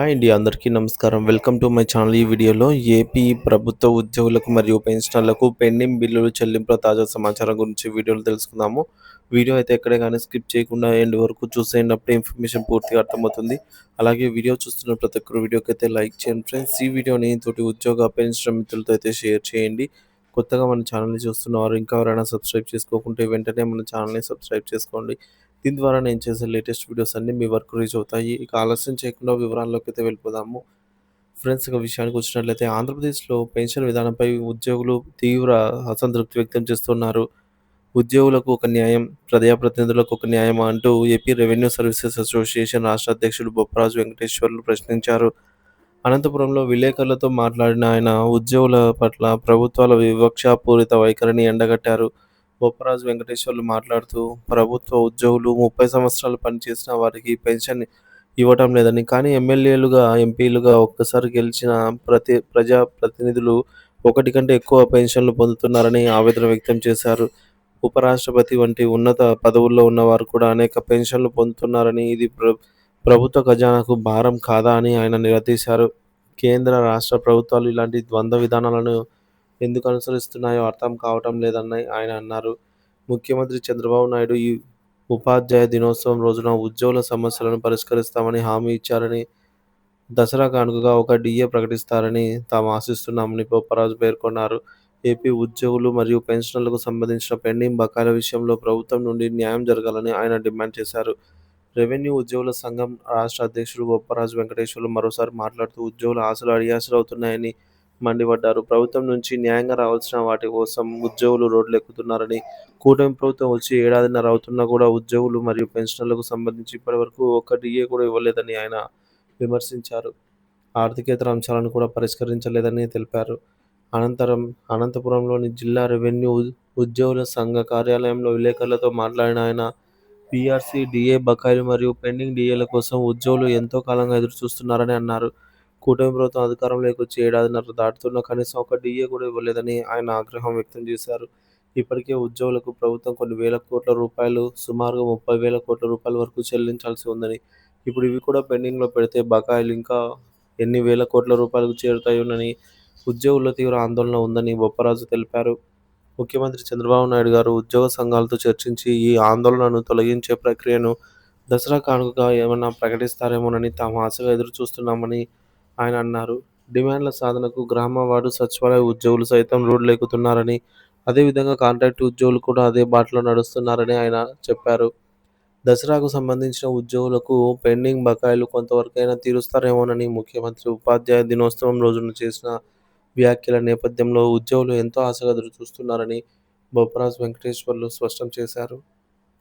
Hi అండి అందరికీ నమస్కారం. Welcome to my channel. ఈ వీడియోలో ఏపీ ప్రభుత్వ ఉద్యోగులకు మరియు పెన్షనర్లకు పెండింగ్ బిల్లులు చెల్లింపుల తాజా సమాచారం గురించి వీడియోలు తెలుసుకుందాము. వీడియో అయితే ఎక్కడే కానీ స్కిప్ చేయకుండా ఎండ్ వరకు చూసేటప్పుడు ఇన్ఫర్మేషన్ పూర్తిగా అర్థమవుతుంది. అలాగే వీడియో చూస్తున్న ప్రతి ఒక్కరు వీడియోకి అయితే లైక్ చేయండి ఫ్రెండ్స్. ఈ వీడియోని తోటి ఉద్యోగ పెన్షన్ మిత్రులతో అయితే షేర్ చేయండి. కొత్తగా మన ఛానల్ని చూస్తున్నవారు ఇంకా ఎవరైనా సబ్స్క్రైబ్ చేసుకోకుంటే వెంటనే మన ఛానల్ని సబ్స్క్రైబ్ చేసుకోండి. దీని ద్వారా నేను చేసే లేటెస్ట్ వీడియోస్ అన్నీ మీ వరకు రీచ్ అవుతాయి. ఇక ఆలస్యం చేయకుండా వివరాల్లోకి అయితే వెళ్ళిపోదాము. ఫ్రెండ్స్ ఇక విషయానికి వచ్చినట్లయితే ఆంధ్రప్రదేశ్లో పెన్షన్ విధానంపై ఉద్యోగులు తీవ్ర అసంతృప్తి వ్యక్తం చేస్తున్నారు. ఉద్యోగులకు ఒక న్యాయం ప్రజాప్రతినిధులకు ఒక న్యాయం అంటూ ఏపీ రెవెన్యూ సర్వీసెస్ అసోసియేషన్ రాష్ట్ర అధ్యక్షుడు బొప్పరాజు వెంకటేశ్వర్లు ప్రశ్నించారు. అనంతపురంలో విలేకరులతో మాట్లాడిన ఆయన ఉద్యోగుల పట్ల ప్రభుత్వాల వివక్షాపూరిత వైఖరిని ఎండగట్టారు. బొప్పరాజు వెంకటేశ్వర్లు మాట్లాడుతూ ప్రభుత్వ ఉద్యోగులు ముప్పై సంవత్సరాలు పనిచేసిన వారికి పెన్షన్ ఇవ్వటం లేదని కానీ ఎమ్మెల్యేలుగా ఎంపీలుగా ఒక్కసారి గెలిచిన ప్రతి ప్రజా ప్రతినిధులు ఒకటి కంటే ఎక్కువ పెన్షన్లు పొందుతున్నారని ఆవేదన వ్యక్తం చేశారు. ఉపరాష్ట్రపతి వంటి ఉన్నత పదవుల్లో ఉన్నవారు కూడా అనేక పెన్షన్లు పొందుతున్నారని ఇది ప్ర ప్రభుత్వ ఖజానాకు భారం కాదా అని ఆయన నిలదీశారు. కేంద్ర రాష్ట్ర ప్రభుత్వాలు ఇలాంటి ద్వంద్వ విధానాలను ఎందుకు అనుసరిస్తున్నాయో అర్థం కావటం లేదని ఆయన అన్నారు. ముఖ్యమంత్రి చంద్రబాబు నాయుడు ఈ ఉపాధ్యాయ దినోత్సవం రోజున ఉద్యోగుల సమస్యలను పరిష్కరిస్తామని హామీ ఇచ్చారని దసరా కానుకగా ఒక డిఏ ప్రకటిస్తారని తాము ఆశిస్తున్నామని బొప్పరాజు పేర్కొన్నారు. ఏపీ ఉద్యోగులు మరియు పెన్షనర్లకు సంబంధించిన పెండింగ్ బకాయిల విషయంలో ప్రభుత్వం నుండి న్యాయం జరగాలని ఆయన డిమాండ్ చేశారు. రెవెన్యూ ఉద్యోగుల సంఘం రాష్ట్ర అధ్యక్షుడు బొప్పరాజు వెంకటేశ్వర్లు మరోసారి మాట్లాడుతూ ఉద్యోగుల ఆశలు అడియాసలు అవుతున్నాయని మండిపడ్డారు. ప్రభుత్వం నుంచి న్యాయంగా రావాల్సిన వాటి కోసం ఉద్యోగులు రోడ్లు ఎక్కుతున్నారని కూటమి ప్రభుత్వం వచ్చి ఏడాదిన్నర అవుతున్నా కూడా ఉద్యోగులు మరియు పెన్షనర్లకు సంబంధించి ఇప్పటివరకు ఒక్క డిఏ కూడా ఇవ్వలేదని ఆయన విమర్శించారు. ఆర్థికేతర అంశాలను కూడా పరిష్కరించలేదని తెలిపారు. అనంతరం అనంతపురంలోని జిల్లా రెవెన్యూ ఉద్యోగుల సంఘ కార్యాలయంలో విలేకరులతో మాట్లాడిన ఆయన పీఆర్సీ డిఏ బకాయిలు మరియు పెండింగ్ డిఏల కోసం ఉద్యోగులు ఎంతో కాలంగా ఎదురు చూస్తున్నారని అన్నారు. కూటమి ప్రభుత్వం అధికారంలోకి వచ్చి ఏడాదిన్నర దాటుతున్న కనీసం ఒక డిఏ కూడా ఇవ్వలేదని ఆయన ఆగ్రహం వ్యక్తం చేశారు. ఇప్పటికే ఉద్యోగులకు ప్రభుత్వం కొన్ని వేల కోట్ల రూపాయలు సుమారుగా ముప్పై వేల కోట్ల రూపాయల వరకు చెల్లించాల్సి ఉందని. ఇప్పుడు ఇవి కూడా పెండింగ్లో పెడితే బకాయిలు ఇంకా ఎన్ని వేల కోట్ల రూపాయలకు చేరుతాయోనని ఉద్యోగుల్లో తీవ్ర ఆందోళన ఉందని బొప్పరాజు తెలిపారు. ముఖ్యమంత్రి చంద్రబాబు నాయుడు గారు ఉద్యోగ సంఘాలతో చర్చించి ఈ ఆందోళనను తొలగించే ప్రక్రియను దసరా కానుకగా ఏమైనా ప్రకటిస్తారేమోనని తాము ఆశగా ఎదురు చూస్తున్నామని ఆయన అన్నారు. డిమాండ్ల సాధనకు గ్రామ వార్డు సచివాలయ ఉద్యోగులు సైతం రోడ్లు ఎక్కుతున్నారని అదేవిధంగా కాంట్రాక్ట్ ఉద్యోగులు కూడా అదే బాటలో నడుస్తున్నారని ఆయన చెప్పారు. దసరాకు సంబంధించిన ఉద్యోగులకు పెండింగ్ బకాయిలు కొంతవరకైనా తీరుస్తారేమోనని ముఖ్యమంత్రి ఉపాధ్యాయ దినోత్సవం రోజున చేసిన వ్యాఖ్యల నేపథ్యంలో ఉద్యోగులు ఎంతో ఆశగా ఎదురు చూస్తున్నారని బొప్పరాజ్ వెంకటేశ్వర్లు స్పష్టం చేశారు.